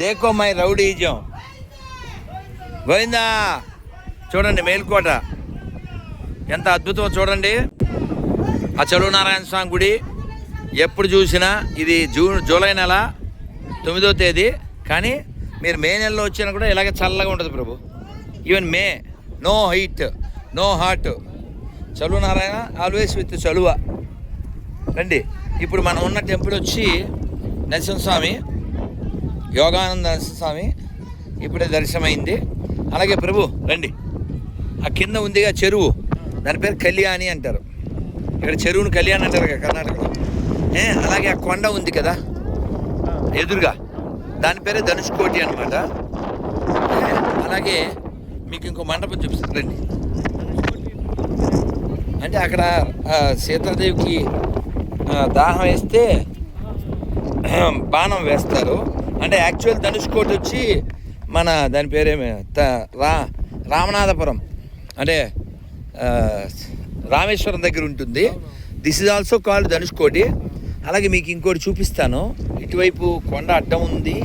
దేకో my rowdyism Govinda చూడండి మేల్కోట ఎంత అద్భుతం చూడండి. ఆ చెలువు నారాయణ స్వామి గుడి ఎప్పుడు చూసినా ఇది జూన్ జూలై నెల తొమ్మిదో తేదీ. కానీ మీరు మే నెలలో వచ్చినా కూడా ఇలాగే చల్లగా ఉంటుంది Prabhu. Even May no heat no hot చలువ నారాయణ ఆల్వేస్ విత్ చలువ. రండి. ఇప్పుడు మనం ఉన్న టెంపుల్ వచ్చి నరసింహస్వామి యోగానంద స్వామి ఇప్పుడే దర్శనమైంది. అలాగే ప్రభు రండి. ఆ కింద ఉందిగా చెరువు. దాని పేరు కళ్యాణి అంటారు. ఇక్కడ చెరువును కళ్యాణి అంటారు కదా కర్ణాటకలో. ఏ అలాగే ఆ కొండ ఉంది కదా. ఎదురుగా. దాని పేరే ధనుష్కోటి అనమాట అలాగే మీకు ఇంకో మండపం చూపిస్తుంది రండి. అంటే అక్కడ సీతాదేవికి దాహం వేస్తే బాణం వేస్తారు. అంటే యాక్చువల్ ధనుష్కోటి వచ్చి మన దాని పేరేమి? త- రా రామనాథపురం. అంటే రామేశ్వరం దగ్గర ఉంటుంది. This is also called Dhanushkodi అలాగే మీకు ఇంకోటి చూపిస్తాను. ఇటువైపు కొండ అడ్డం ఉంది.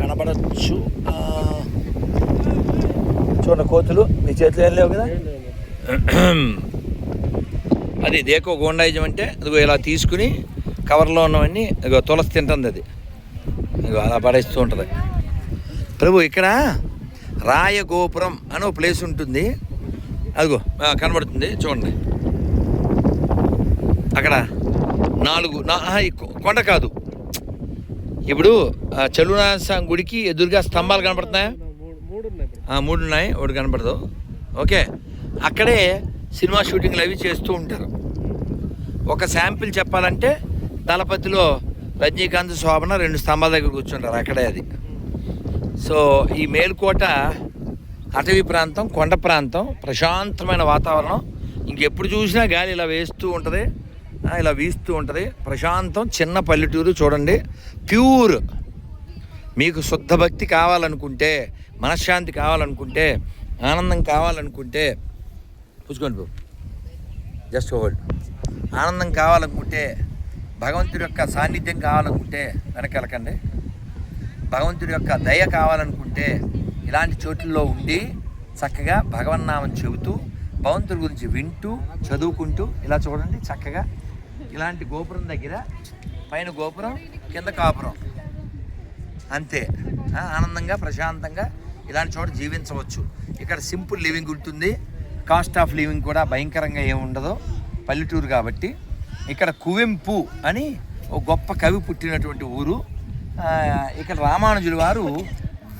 కనబడచ్చు. ఆ, చూడండి కోతులు. మీ చేతిలో ఏం లేవు కదా? అది దేకో గోండాయిజం అంటే అదిగో ఇలా తీసుకుని కవర్లో ఉన్నవన్నీ ఇదిగో తులసి తింటుంది అది. ఇదిగో అలా పడేస్తూ ఉంటుంది. ప్రభు ఇక్కడ రాయగోపురం అని ఒక ప్లేస్ ఉంటుంది. అదిగో కనబడుతుంది చూడండి. అక్కడ నాలుగు నా కొండ కాదు. ఇప్పుడు ఆ, చలునాథ గుడికి ఎదురుగా స్తంభాలు కనపడుతున్నాయా? మూడు ఉన్నాయి మూడు ఉన్నాయి ఒకటి కనపడదు. ఓకే. అక్కడే సినిమా షూటింగ్లు అవి చేస్తూ ఉంటారు. ఒక శాంపిల్ చెప్పాలంటే దళపతిలో రజనీకాంత్ శోభన రెండు స్తంభాల దగ్గర కూర్చుంటారు అక్కడే అది. సో ఈ మేల్కోట అటవీ ప్రాంతం కొండ ప్రాంతం ప్రశాంతమైన వాతావరణం. ఇంకెప్పుడు చూసినా గాలి ఇలా వేస్తూ ఉంటుంది. ఇలా వీస్తూ ఉంటుంది. ప్రశాంతం చిన్న పల్లెటూరు చూడండి. ప్యూర్. మీకు శుద్ధ భక్తి కావాలనుకుంటే మనశ్శాంతి కావాలనుకుంటే ఆనందం కావాలనుకుంటే పుచ్చుకోండి బాబు జస్ట్ హోల్డ్. ఆనందం కావాలనుకుంటే భగవంతుడి యొక్క సాన్నిధ్యం కావాలనుకుంటే వెనకెళ్ళకండి భగవంతుడి యొక్క దయ కావాలనుకుంటే ఇలాంటి చోట్లలో ఉండి చక్కగా భగవన్నామం చెబుతూ భగవంతుడి గురించి వింటూ చదువుకుంటూ ఇలా చూడండి చక్కగా. ఇలాంటి గోపురం దగ్గర పైన గోపురం కింద కాపురం. అంతే. ఆనందంగా ప్రశాంతంగా ఇలాంటి చోట జీవించవచ్చు. ఇక్కడ సింపుల్ లివింగ్ ఉంటుంది. కాస్ట్ ఆఫ్ లివింగ్ కూడా భయంకరంగా ఏమి ఉండదు పల్లెటూరు కాబట్టి. ఇక్కడ కువెంపు అని ఒక గొప్ప కవి పుట్టినటువంటి ఊరు. ఇక్కడ రామానుజుల వారు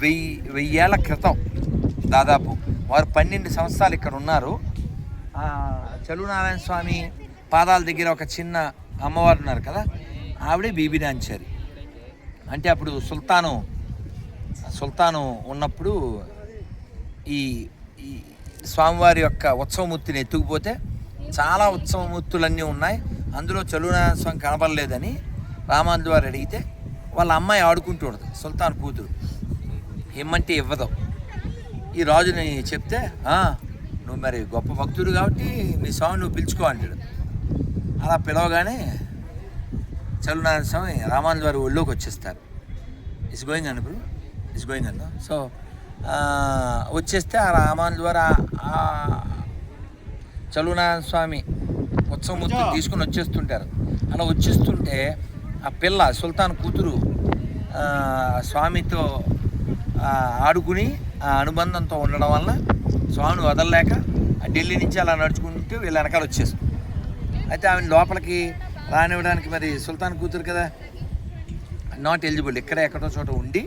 వెయ్యి వెయ్యేళ్ళ క్రితం దాదాపు వారు పన్నెండు సంవత్సరాలు ఇక్కడ ఉన్నారు. చలునారాయణ స్వామి పాదాల దగ్గర ఒక చిన్న అమ్మవారు ఉన్నారు కదా ఆవిడే బీబీ నాంచారి అంటే అప్పుడు సుల్తాను సుల్తాను ఉన్నప్పుడు ఈ ఈ స్వామివారి యొక్క ఉత్సవమూర్తిని ఎత్తుకుపోతే చాలా ఉత్సవమూర్తులన్నీ ఉన్నాయి. అందులో చలునాశం స్వామి కనబడలేదని వారు అడిగితే వాళ్ళ అమ్మాయి ఆడుకుంటూ సుల్తాన్ కూతురు. ఇమ్మంటే ఇవ్వదు. ఈ రాజుని చెప్తే నువ్వు మరి గొప్ప భక్తుడు కాబట్టి నీ స్వామి నువ్వు పిలుచుకో అంటాడు. అలా పిలవగానే చలునారాయణ స్వామి రామానుజు వారి ఒళ్ళోకి వచ్చేస్తారు. ఇస్ గోయింగ్ అన్న ఇప్పుడు ఇస్ గోయింగ్ అన్న సో వచ్చేస్తే ఆ రామానుజు వారు ఆ- చలునారాయణ స్వామి ఉత్సవమూర్తి తీసుకుని వచ్చేస్తుంటారు. అలా వచ్చేస్తుంటే ఆ పిల్ల సుల్తాన్ కూతురు స్వామితో ఆడుకుని ఆ అనుబంధంతో ఉండడం వల్ల స్వామిని వదలలేక ఆ ఢిల్లీ నుంచి అలా నడుచుకుంటూ వీళ్ళ వెనకాల వచ్చేస్తుంది. అయితే ఆమె లోపలికి రానివ్వడానికి మరి సుల్తాన్ కూతురు కదా నాట్ ఎలిజిబుల్ ఇక్కడ ఎక్కడో చోట ఉండి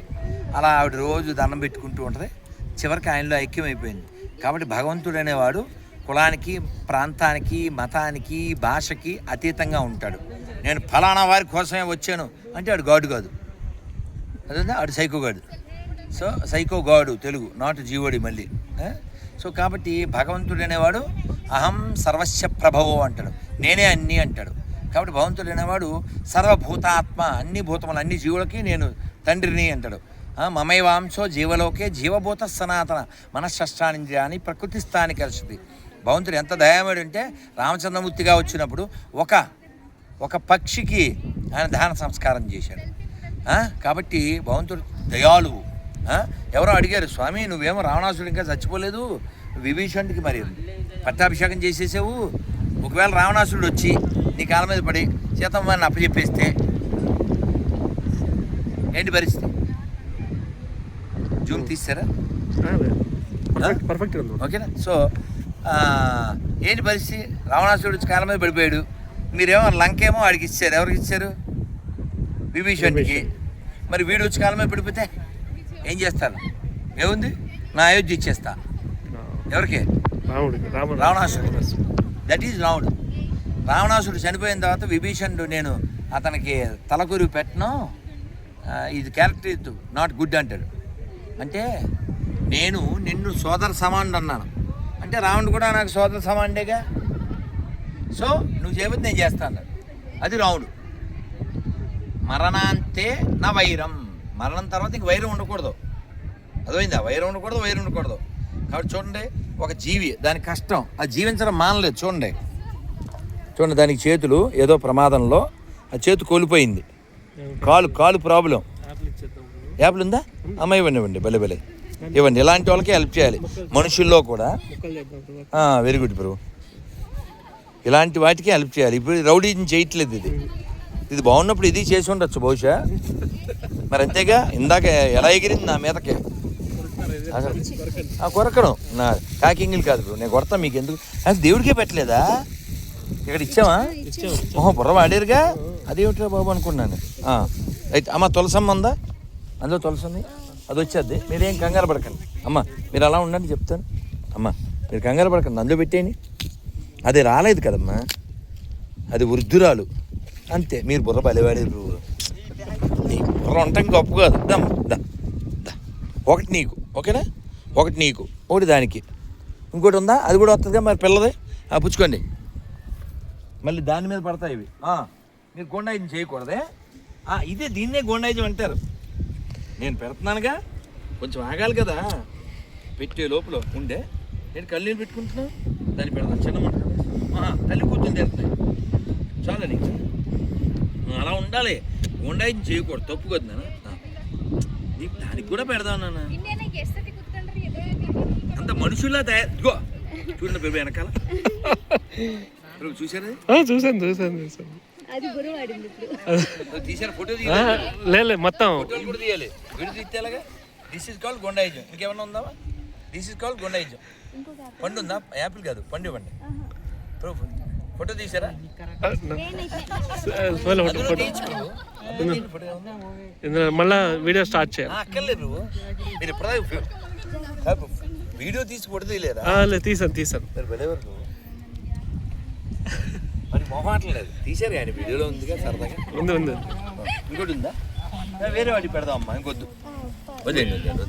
అలా ఆవిడ రోజు దండం పెట్టుకుంటూ ఉంటుంది. చివరికి ఆయనలో ఐక్యమైపోయింది. కాబట్టి భగవంతుడు అనేవాడు కులానికి ప్రాంతానికి మతానికి భాషకి అతీతంగా ఉంటాడు. నేను ఫలానా వారి కోసమే వచ్చాను అంటే ఆడు గాడు కాదు. అదే ఆడు సైకో గాడు. సో సైకో గాడు తెలుగు నాట్ జీవోడి మళ్ళీ. సో కాబట్టి భగవంతుడు అనేవాడు అహం సర్వస్య ప్రభవో అంటాడు. నేనే అన్నీ అంటాడు. కాబట్టి భగవంతుడు అనేవాడు సర్వభూతాత్మ అన్ని భూతములు అన్ని జీవులకి నేను తండ్రిని అంటాడు. మమైవాంశో జీవలోకే జీవభూత సనాతన మనశ్శాస్త్రాన్ని ప్రకృతి స్థాని కలిసింది భగవంతుడు ఎంత దయామేడు అంటే రామచంద్రమూర్తిగా వచ్చినప్పుడు ఒక ఒక పక్షికి ఆయన దాన సంస్కారం చేశాడు. కాబట్టి భగవంతుడు ఆ? ఎవరో అడిగారు స్వామి నువ్వేమో రావణాసుడు ఇంకా చచ్చిపోలేదు విభీషణుడికి మరి పట్టాభిషేకం చేసేసావు. ఒకవేళ రావణాసురుడు వచ్చి నీ కాళ్ళ మీద పడి సీతమ్మని అప్పచెప్పేస్తే ఏంటి పరిస్థితి? జూమ్ తీస్తారా? పర్ఫెక్ట్ ఓకేనా? సో ఏంటి పరిస్థితి? రావణాసురుడు వచ్చి కాళ్ళ మీద పడిపోయాడు. మీరేమో లంకేమో వాడికి ఇచ్చారు. ఎవరికి ఇచ్చారు? విభీషణ్కి మరి వీడు వచ్చి కాళ్ళ మీద పడిపోతే ఏం చేస్తారు? ఏముంది? నా అయోధ్య ఇచ్చేస్తా. ఎవరికి? రావణాసురుడు దట్ ఈజ్ రావణుడు రావణాసురుడు చనిపోయిన తర్వాత విభీషణుడు నేను అతనికి తలకొరి పెట్టను. ఇది క్యారెక్టర్ నాట్ గుడ్ అంటాడు. అంటే నేను నిన్ను సోదర సమానుడు అన్నాను. అంటే రావణుడు కూడా నాకు సోదర సమానుడేగా? సో నువ్వు చేయబోతే నేను చేస్తాను. అది రావుడు మరణాంతే నా వైరం. మరణం తర్వాత ఇంక వైరం ఉండకూడదు. అర్థమైందా? వైరం ఉండకూడదు వైరం ఉండకూడదు. కాబట్టి చూడండి ఒక జీవి దాని కష్టం. అది జీవించడం మానలేదు చూడండి. చూడండి దానికి చేతులు ఏదో ప్రమాదంలో ఆ చేతు కోల్పోయింది. కాలు కాలు ప్రాబ్లం. యాప్లు ఉందా? అమ్మ ఇవ్వండి ఇవ్వండి. భలే భలే. ఇవ్వండి. ఇలాంటి వాళ్ళకి హెల్ప్ చేయాలి. మనుషుల్లో కూడా. Very good bro. ఇలాంటి వాటికి హెల్ప్ చేయాలి. ఇప్పుడు రౌడీని చేయట్లేదు ఇది. ఇది బాగున్నప్పుడు ఇది చేసి ఉండొచ్చు బహుశా. మరి అంతేగా? ఇందాక ఎలా ఎగిరింది నా మీదకి? అసలు ఆ కొరకడం. నా కాకింగిల్ కాదు బ్రో. నేను కొడతా మీకు ఎందుకు? అది దేవుడికే పెట్టలేదా? ఇక్కడ ఇచ్చావా? ఓహో బుర్ర వాడారుగా? అదేమిట్రా బాబు అనుకున్నాను. అయితే అమ్మ తులసమ్మ ఉందా? అందులో తులసి అది వచ్చేది మీరేం కంగారు పడకండి. అమ్మ మీరు అలా ఉండండి చెప్తాను. అమ్మ మీరు కంగారు పడకండి అందులో పెట్టేయండి. అది రాలేదు కదమ్మా. అది వృద్ధురాలు. అంతే మీరు బుర్ర బలివాడారు నీ బుర్ర ఉంటాం గొప్ప కాదు. దమ్ దా ఒకటి నీకు ఓకేనా? ఒకటి నీకు ఒకటి దానికి. ఇంకోటి ఉందా? అది కూడా వస్తుందిగా మరి పిల్లది? ఆ పుచ్చుకోండి. మళ్ళీ దాని మీద పడతాయి ఇవి. మీరు గోండాయిజం చేయకూడదే. ఇదే దీన్నే గోండాయిజం అంటారు. నేను పెడుతున్నానుగా. కొంచెం ఆగాలి కదా. పెట్టే లోపల ఉండే. నేను కళ్ళు పెట్టుకుంటున్నావు? దాన్ని పెడతాను చిన్న మంట. కదా. ఆ, తల్లి కూర్చొని తిరుగుతాయి చాలా నీకు. అలా ఉండాలి. గోండాయిజం చేయకూడదు. తప్పు కదా నాన్న. నీకు దానికి కూడా పెడదాం నాన్న. అంత మనుషుల్లా తయారు ఇదిగో చూడండి బేబీ వెనకాల. చూసారా ఆ, చూసాను చూసాను చూసాను అది గురువు ఆడింది ఇప్పుడు. తీసారు ఫోటో ఆ, తీయాలి లే లే, మొత్తం. ఫోటోలు కూడా తీయాలి. వీడియో దిస్ ఇస్ కాల్ గొండాయిజం. ఇంకేమన్నా ఉందా? దిస్ ఇస్ కాల్ గొండాయిజం. పండు ఉందా? యాపిల్ కాదు పండు ఇవ్వండి. ప్రూఫ్. ఫోటో తీసారా మళ్ళా వీడియో స్టార్ట్ చేయాలి. ఆ, అక్కర్లేదు. మీరు ఇప్పుడు వీడియో తీసి ఫోటో తీయలేరా ఆ, లే తీసాను తీసాను. మీరు వెళ్ళేవారు నువ్వు మరి మొహమాటం లేదు తీసారు కానీ వీడియోలో ఉందిగా సరదాగా. ఉంది ఉంది. ఇంకోటి ఉందా? వేరే వాటికి పెడదాం అమ్మా ఇంకొద్దు వద్దండి వద్దు